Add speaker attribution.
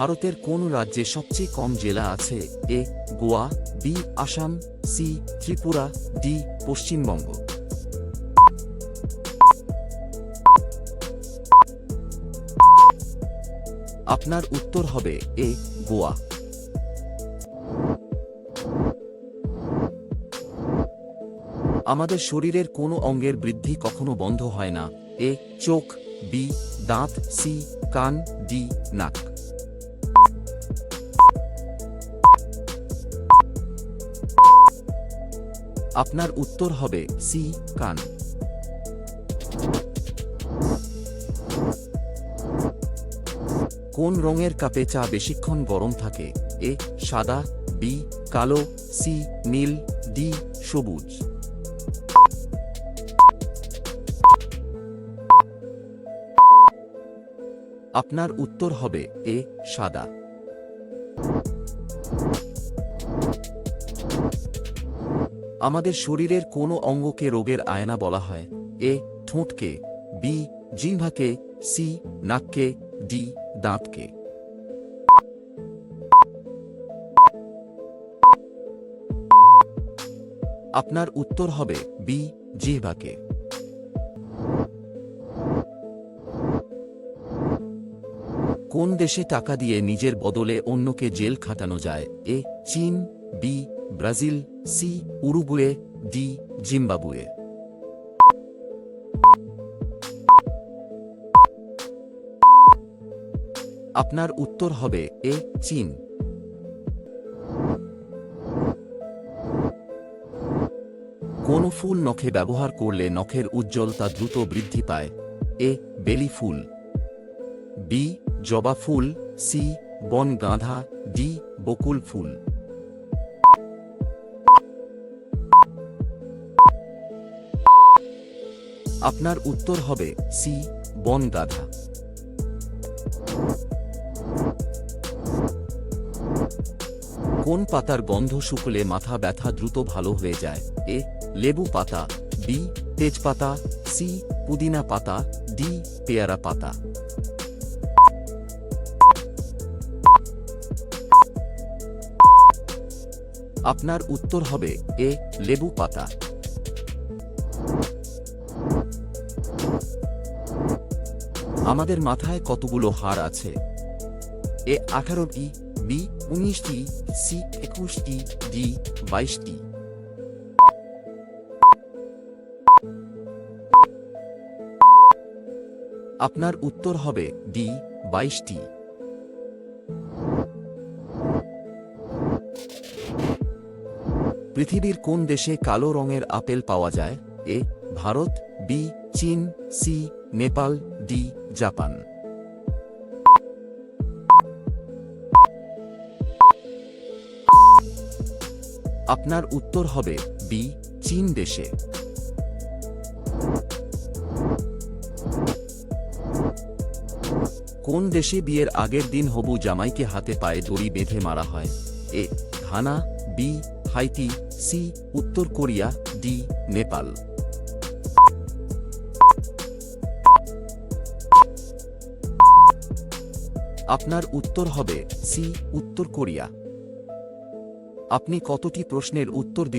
Speaker 1: ভারতের কোন রাজ্যে সবচেয়ে কম জেলা আছে? A, Goa, B, Assam, C, Tripura, D, Paschimbanga. আপনার উত্তর হবে এ, গোয়া। আমাদের শরীরের কোনো অঙ্গের বৃদ্ধি কখনো বন্ধ হয় না। এ, চোখ, বি, দাঁত, সি, কান, ডি, নাক। আপনার উত্তর হবে সি, কান। কোন রঙের কাপে চা বেশিক্ষণ গরম থাকে? এ, সাদা, বি, কালো, সি, নীল, ডি, সবুজ। আপনার উত্তর হবে এ, সাদা। আমাদের শরীরের কোনো অঙ্গকে রোগের আয়না বলা হয়। এ, ঠোঁটকে, বি, জিহ্বাকে, সি, নাককে, ডি, দাঁতকে। আপনার উত্তর হবে বি, জিহ্বাকে। কোন দেশে টাকা দিয়ে নিজের বদলে অন্যকে জেল খাটানো যায়? এ, চীন, B Brazil, C, Uruguay, D, Zimbabwe. আপনার উত্তর হবে এ, চীন। কোন ফুল নখে ব্যবহার করলে নখের উজ্জ্বলতা দ্রুত বৃদ্ধি পায়। এ, বেলি ফুল। বি, জবা ফুল। সি বন গাঁধা ডি, বকুল ফুল। আপনার উত্তর হবে সি বন গাধা কোন পাতার গন্ধ শুকলে মাথা ব্যথা দ্রুত ভালো হয়ে যায়? এ, লেবু পাতা, বি, তেজপাতা, সি, পুদিনা পাতা, ডি, পেয়ারা পাতা। আপনার উত্তর হবে এ, লেবু পাতা। আমাদের মাথায় কতগুলো হার আছে? এ আঠারোটি, বি উনিশটি, সি একুশটি, ডি বাইশটি। আপনার উত্তর হবে ডি বাইশটি। পৃথিবীর কোন দেশে কালো রঙের আপেল পাওয়া যায়? এ ভারত, বি চীন, সি নেপাল, ডি, জাপান। আপনার উত্তর হবে বি, চীন দেশে। কোন দেশে বিয়ের আগের দিন হবু জামাইকে হাতে পায়ে দড়ি বেঁধে মারা হয়? A, Ghana, B Haiti C, উত্তর কোরিয়া, ডি, নেপাল। আপনার উত্তর হবে সি উত্তর কোরিয়া। আপনি কতটি প্রশ্নের উত্তর দিতে